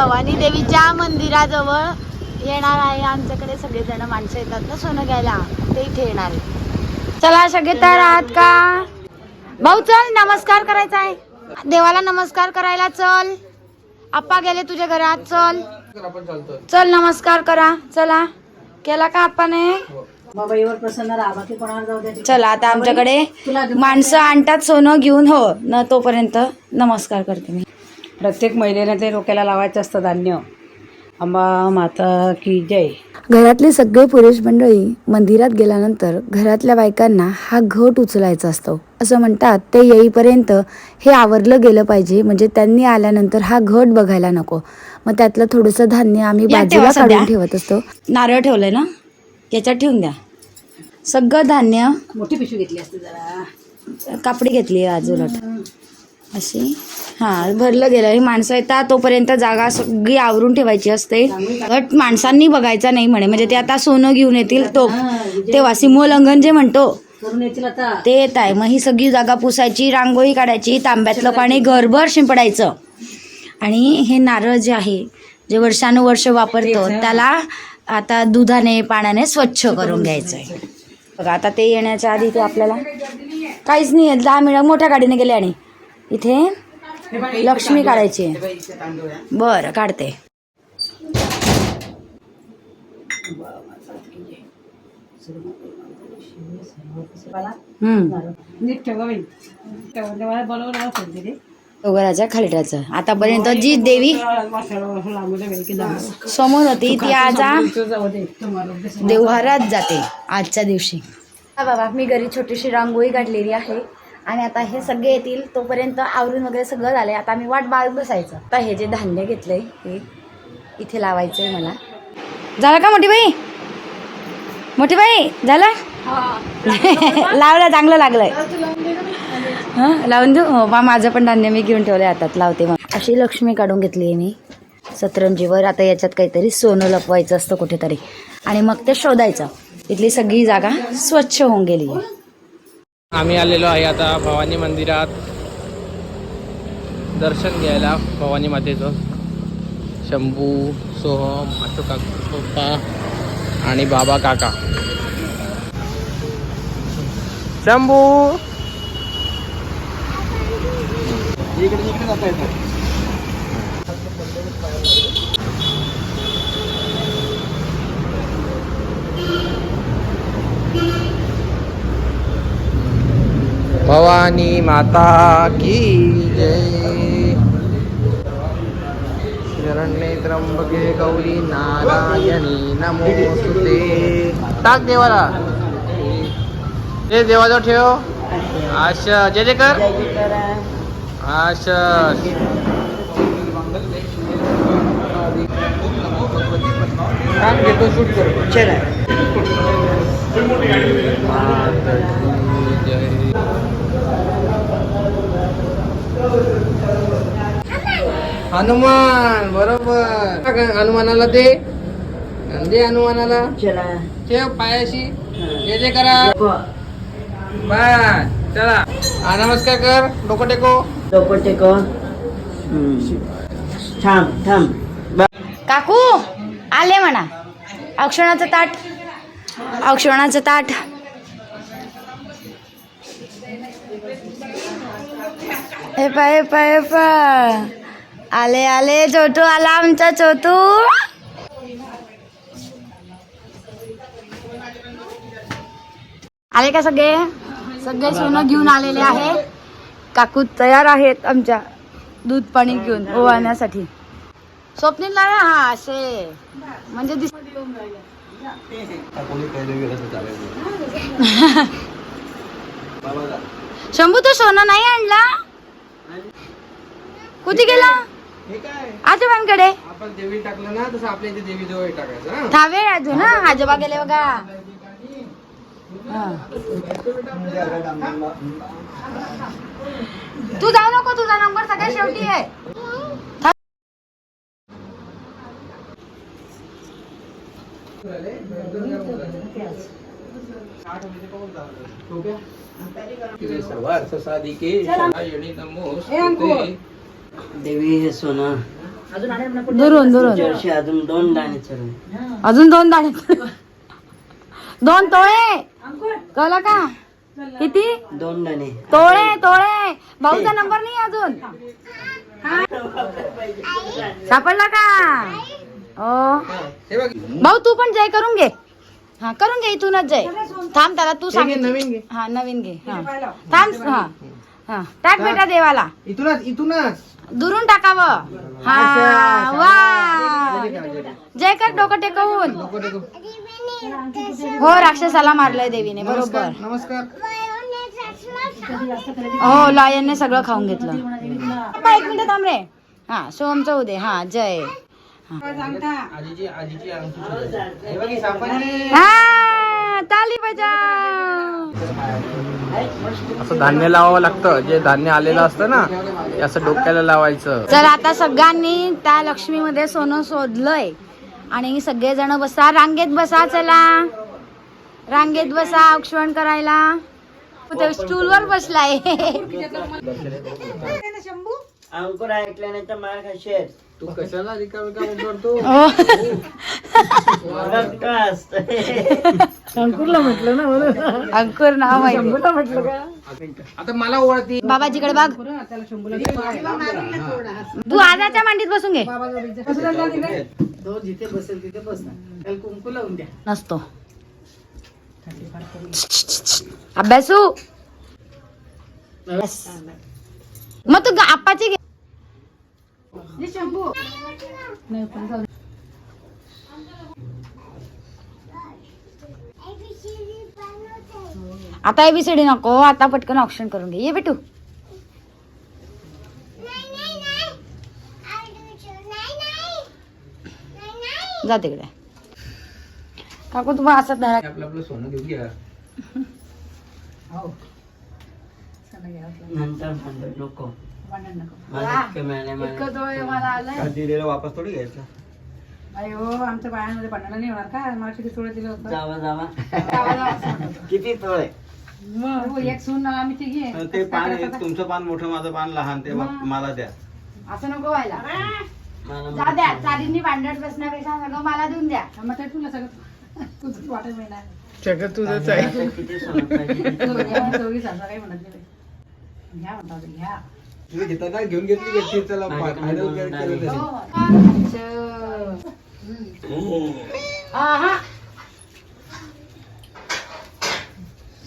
भवानी देवीच्या मंदिराजवळ येणार आहे. आमच्याकडे सगळेजण माणसं येतात ना सोनं घ्यायला. ते इथे येणार आहे. चला सगळे तयार आहात का? भाऊ चल नमस्कार करायचा आहे. देवाला नमस्कार करायला चल. आप्पा गेले तुझ्या घरात चल. चल नमस्कार करा. चला. केला का आप्पाने? चला आता आमच्याकडे माणसं आणतात सोनं घेऊन. हो न तोपर्यंत नमस्कार करते मी. प्रत्येक महिलेने ते डोक्याला लावायचं असतं धान्य. अंबा माता की जय. घरातले सगळे पुरुष मंडळी मंदिरात गेल्यानंतर घरातल्या बायकांना हा घट उचलायचा असतो. असं म्हणतात ते येईपर्यंत हे आवरलं गेलं पाहिजे म्हणजे त्यांनी आल्यानंतर हा घट बघायला नको. मग त्यातलं थोडंसं धान्य आम्ही बाजूला काढून ठेवत असतो. नारळ ठेवलंय ना? याच्यात ठेवून द्या. सगळं धान्य. मोठी पिशवी घेतली असते जरा. कापडी घेतली आज उलट. अशी? हा भरलं गेलं. ही माणसं येतात तोपर्यंत जागा सगळी आवरून ठेवायची असते. बट माणसांनी बघायचा नाही म्हणे. म्हणजे ते आता सोनं घेऊन येतील तो. तेव्हा सिमोल्लंघन जे म्हणतो ते येत आहे. मग ही सगळी जागा पुसायची रांगोळी काढायची तांब्यातलं पाणी घरभर शिंपडायचं. आणि हे नारळ जे आहे जे वर्षानुवर्ष वापरतो त्याला आता दुधाने पाण्याने स्वच्छ करून घ्यायचं आहे बघा आता ते येण्याच्या आधी ते आपल्याला काहीच नाही आहे दहा मिनिट मोठ्या गाडीने गेले आणि. इथे लक्ष्मी काढायची आहे. बरं काढते. डोंगराच्या खालट्याचं आतापर्यंत जी देवी समोर होती ती आज देवहारात जाते आजच्या दिवशी. बाबा मी घरी छोटीशी रांगोळी काढलेली आहे. आणि आता हे सगळे येतील तोपर्यंत आवरून वगैरे सगळं झालंय. आता मी वाट बाळत बसायचं. आता हे जे धान्य घेतलंय हे इथे लावायचंय मला. झालं का मोठी बाई? मोठी बाई झालं? लावलं चांगलं लागलंय. हं लावून देऊ? हो बा माझं पण धान्य मी घेऊन ठेवलं हातात लावते मग. अशी लक्ष्मी काढून घेतली आहे मी. सतरंजीवर आता याच्यात काहीतरी सोनं लपवायचं असतं कुठेतरी. आणि मग ते शोधायचं. इथली सगळी जागा स्वच्छ होऊन गेली आहे. आम्ही आलेलो आहे आता भवानी मंदिरात. दर्शन घ्यायला भवानी मातेचं. शंभू सोहम अशोक काका आणि बाबा काका. शंभू! भवानी माता की जय। शरण्ये त्र्यंबके गौरी नारायणी नमोस्तुते टाक देवाला। ते देवाजवळ ठेव। आशा जय जय कर आशा। घेतो शूट कर. हनुमान बरोबर. हनुमानाला दे. दे हनुमानाला. चला. ठेव पायाशी. जे जे करा. बाय. चला. हा नमस्कार कर. डोकं टेको. डोकं टेक. थांब थांब. काकू आले म्हणा. औक्षणाचं ताट. औक्षणाचं ताट. हे पा हे पा हे पा आले आले छोटू आला आमचा छोटू आले का सगळे? सगळे सोनं घेऊन आलेले आहे काकू तयार आहेत आमच्या दूध पाणी घेऊन ओवाळण्यासाठी स्वप्नील लावा हा असे. म्हणजे दिस शंभू तू सोनं नाही आणला? कुठे गेला? आजोबांकडे आपण देवी टाकलं ना तसं आपल्या इथे देवी जवळ टाकायचं हा? वेळ अजून ना आजोबा गेले बघा. तू जाऊ नको तुझा नंबर सगळ्यात शेवटी आहे. सर्वार्थ साधिके. देवी हे सोनं. दुरून दुरून अजून दोन दाणे चढून अजून दोन दाणे दोन तोळे. कळलं का? किती? दोन दाणे. तोळे तोळे. भाऊचा नंबर नाही अजून. सापडला का? हो भाऊ तू पण जय करून घे. हा करून घे इथूनच जय. थांब त्याला तू सांग नवीन घे. हा नवीन घे. हा. थांब हा. हा. टाक बेटा देवाला. इथूनच इथूनच. दुरून टाकावं. हा वा. जय कर डोकं टेकवून हो राक्षसाला मारलंय देवीने बरोबर. नमस्कार हो लॉयनने सगळं खाऊन घेतलं. एक मिनिट थांब रे. हा सोमचं उदे हा जय. हा. ताली बजा असं धान्य लावावं लागतं. जे धान्य आलेलं असतं ना ते असं डोक्याला लावायचं. चल आता सगळ्यांनी त्या लक्ष्मीमध्ये सोनं शोधलंय आणि सगळेजण बसा. रांगेत बसा चला. रांगेत बसा औक्षण करायला. तो स्टूलवर बसलाय. अंकुर ऐकल्याने तर मला खाशील. तू कशाला रिकामी काम करतो हो. अंकुर नाव माहिती. आता मला ओळखती. बाबाजीकडे बघ. तू आजाच्या मांडीत बसून घे. जिथे बसेल तिथे बसणार त्याला कुंकू लावून द्या. नसतो. अभ्यासू. बस. मग तू गा- आप्पाची घे आता एबीसीडी नको आता पटकन ऑप्शन करून घे. ये बेटू जा तिकडे. काकू तुम्हाला असं धरा. आपलं आपलं सोनं घेऊ घ्या. नंतर भांडण नको. इतकं मला. दिलेलं वापस थोडी घ्यायचं. अयो आमच्या बायांमध्ये भांडण नाही होणार का? मला किती सोडे दिलं होतं. जावा जावा. गावा जावा. असं म्हणत होतं. किती तोळे. मग हो, एक सून आम्ही तिघी आहे. ते पान? तुमचं पान मोठं माझं पान लहान ते मला द्या. असं नको व्हायला. मला जा द्या चालींनी भांडण बसण्यापेक्षा सगळं मला देऊन द्या. मग ते तुला सगळं तुझं वाटत मिळणार सगळं तुझंच आहे मला तर किती सोनं पाहिजे चोवीस हजार काही म्हणत नाही बाई. घ्या म्हणतात घ्या. तुम्ही घेताना घेऊन घेतली घेतली चला फायनल केलं.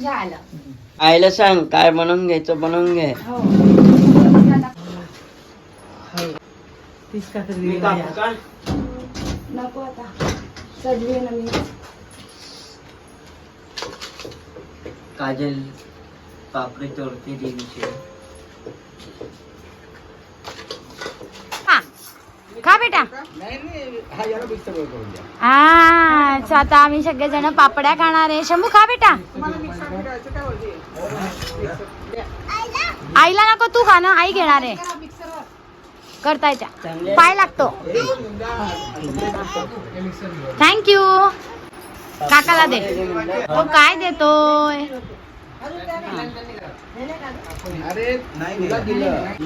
झालं आईला सांग काय बनवून घ्यायचं बनवून घे. हो तीस का तरी मी. कापू का? नको आता. ना मी. काजल पापडी तोडते देवीची. खा. खा बेटा. हा हा आता आम्ही सगळेजण पापड्या खाणार आहे. शंभू खा बेटा. आईला नको तू खा ना. आई घेणार आहे. करता येत्या. पाय लागतो. थँक्यू काकाला दे. तो काय देतोय?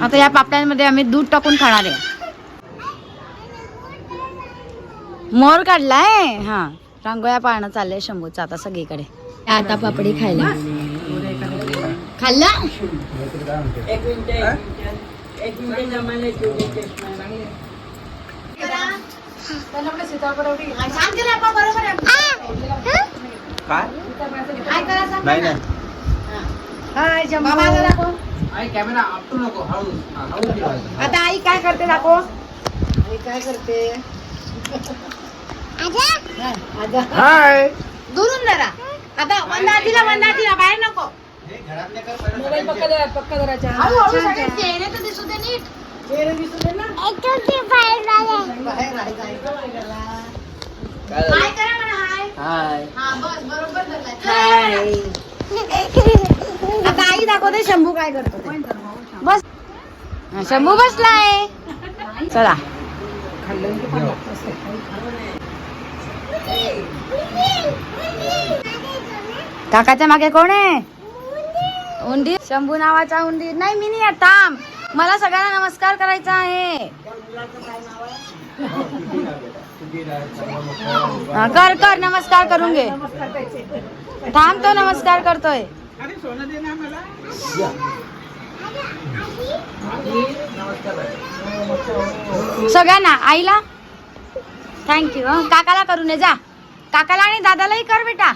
आता या पापड्यांमध्ये आम्ही दूध टाकून खाणार आहे. मोर काढलाय? हा. रांगोळ्या पाळणं चाललंय शंभूचं आता सगळीकडे. आता पापडी खायला. खाल्ला? एक मिनिट चष्मा. काय नाही नाही आई कॅमेरा आपटू नको. हळू हा, हळू ठेवायचा आता आई काय करते दाखव. हाय. दुरून जरा आता वंदातीला वंदातीला बाहेर नको. मोबाईल पक्का धरा पक्का धरायचा हळूहळू सगळे चेहरे तर दिसू दे नीट. हाय करा म्हणा हाय. हाय. हा बस बरोबर धरलाय. आता आई दाखवते शंभू काय करतो बस. शंभू बसलाय. चला. काकाच्या मागे कोण आहे? उंदीर. शंभू नावाचा उंदीर. नाही मी नाही थांब. मला सगळ्यांना नमस्कार करायचा आहे. हा, कर कर नमस्कार करून घे थांब तो नमस्कार करतोय. सगळ्यांना आईला? थँक्यू काकाला करून दे जा. काकाला आणि दादालाही कर बेटा.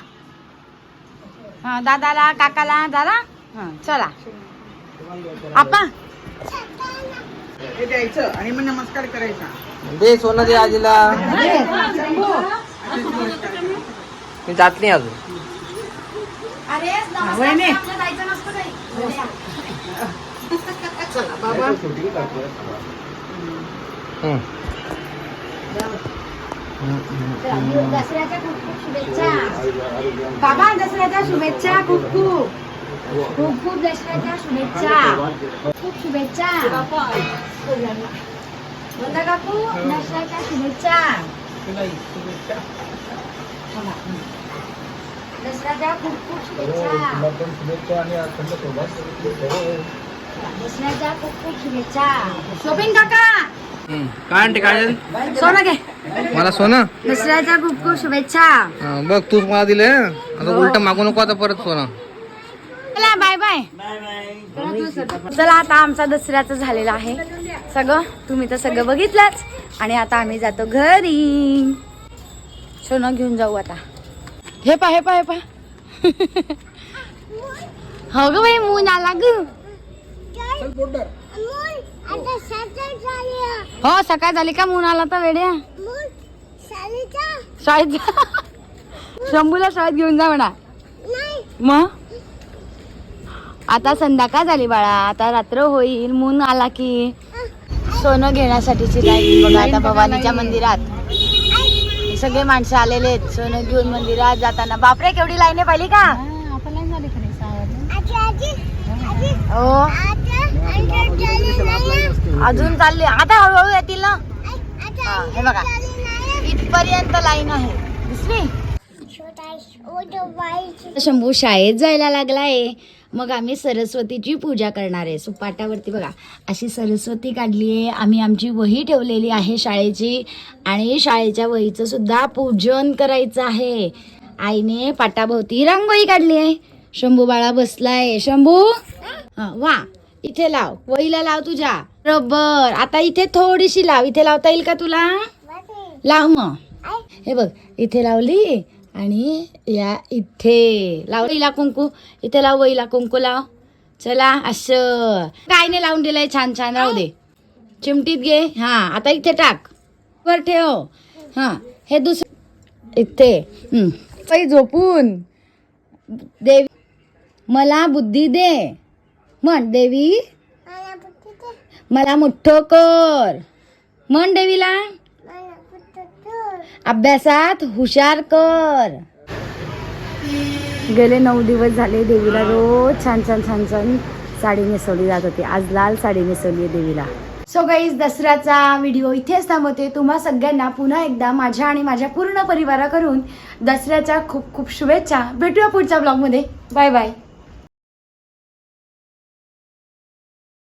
हा दादाला काकाला दादा. हा चला. आपा हे द्यायचं आणि मग नमस्कार करायचा. दे सोनं दे आजीला. मी जात नाही अजून. अरे वहिनी. हम्म. दसऱ्याच्या खूप खूप शुभेच्छा. बाबा दसऱ्याच्या शुभेच्छा खूप खूप. खूप खूप दसऱ्याच्या शुभेच्छा खूप शुभेच्छा काकू दसऱ्याच्या शुभेच्छा दसऱ्याच्या खूप खूप शुभेच्छा दसऱ्याच्या खूप खूप शुभेच्छा शोभिन काका. काय आणते काय सोनं घे मला सोनं? दसऱ्याच्या खूप खूप शुभेच्छा. बघ तू मला दिले आता उलट मागू नको आता परत सोनं. चला बाय बाय चला आता आमचा दसऱ्याचं झालेलं आहे. सगळं तुम्ही तर सगळं बघितलंच. आणि आता आम्ही जातो घरी. सोनं घेऊन जाऊ आता. हे पा हे पा हे पा हो ग बाई मून आला ग. हो सकाळ झाली का मून आला तर वेड्या. शाळेत. शंभूला शाळेत घेऊन जा म्हणा. मग? आता संध्याकाळ झाली बाळा आता रात्र होईल मून आला की. सोनं घेण्यासाठीची लाईन बघा आता भवानीच्या मंदिरात. सगळे माणसं आलेले आहेत सोनं घेऊन मंदिरात जाताना. बापरे केवढी लाईन आहे पाहिली का? हो अजून चालले. आता हळूहळू येतील ना? हा, हे बघा. इथपर्यंत लाईन आहे. दिसली? शंभू शाळेत जायला लागलाय. मग आम्ही सरस्वतीची पूजा करणार आहे. सुपाटावरती बघा अशी सरस्वती काढली आहे. आम्ही आमची वही ठेवलेली आहे शाळेची आणि शाळेच्या वहीचं सुद्धा पूजन करायचं आहे. आईने पाटाभोवती रांगोळी काढली आहे. शंभू बाळा बसलाय. शंभू? वा. इथे लाव. वहीला लाव तुझ्या. रबर आता इथे थोडीशी लाव. इथे लावता येईल का तुला? लाव मग. हे बघ इथे लावली. आणि या इथे लाव वहीला कुंकू. इथे लाव वहीला कुंकू लाव. चला असं काय नाही लावून दिलंय छान छान राहू दे. चिमटीत घे. हा आता इथे टाक. वर ठेव. हा हे दुसरं. इथे. झोपून. देवी मला बुद्धी दे. म्हण देवी. मला मुठ्ठो कर. म्हण देवीला. अभ्यासात हुशार कर. गेले नऊ दिवस झाले देवीला रोज छान छान छान छान साडी नेसवली जात होती. आज लाल साडी नेसवली आहे देवीला. सो गाईज दसऱ्याचा व्हिडिओ इथेच थांबवते. तुम्हा सगळ्यांना पुन्हा एकदा माझ्या आणि माझ्या पूर्ण परिवाराकडून दसऱ्याच्या खूप खूप शुभेच्छा. भेटूया पुढच्या ब्लॉगमध्ये बाय बाय